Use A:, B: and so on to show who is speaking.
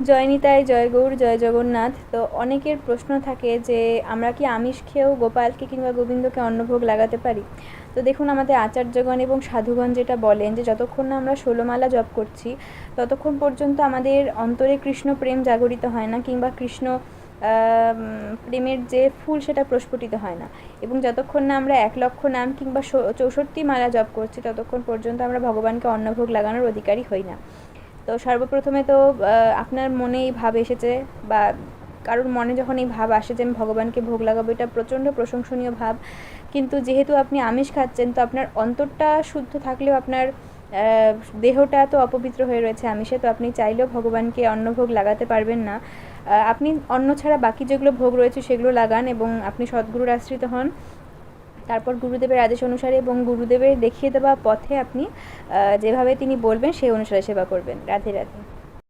A: জয়নিতাই জয় গৌর, জয় জগন্নাথ। তো অনেকের প্রশ্ন থাকে যে, আমরা কি আমিষ খেয়েও গোপালকে কিংবা গোবিন্দকে অন্নভোগ লাগাতে পারি? তো দেখুন, আমাদের আচার্যগণ এবং সাধুগণ যেটা বলেন যে, যতক্ষণ না আমরা ষোলোমালা জপ করছি, ততক্ষণ পর্যন্ত আমাদের অন্তরে কৃষ্ণ প্রেম জাগরিত হয় না কিংবা কৃষ্ণ প্রেমের যে ফুল সেটা প্রস্ফুটিত হয় না। এবং যতক্ষণ না আমরা এক লক্ষ নাম কিংবা চৌষট্টি মালা জপ করছি, ততক্ষণ পর্যন্ত আমরা ভগবানকে অন্নভোগ লাগানোর অধিকারী হই না। তো সর্বপ্রথমে তো আপনার মনে এই ভাব এসেছে বা কারোর মনে যখন এই ভাব আসে যে আমি ভগবানকে ভোগ লাগাবো, এটা প্রচণ্ড প্রশংসনীয় ভাব। কিন্তু যেহেতু আপনি আমিষ খাচ্ছেন, তো আপনার অন্তরটা শুদ্ধ থাকলেও আপনার দেহটা তো অপবিত্র হয়ে রয়েছে আমিষে, তো আপনি চাইলেও ভগবানকে অন্নভোগ লাগাতে পারবেন না। আপনি অন্ন ছাড়া বাকি যেগুলো ভোগ রয়েছে সেগুলো লাগান এবং আপনি সদ্গুরুর আশ্রিত হন। তারপর গুরুদেবের আদেশ অনুসারে এবং গুরুদেবের দেখিয়ে দেওয়া পথে আপনি যেভাবে তিনি বলবেন সেই অনুসারে সেবা করবেন। রাধে রাধে।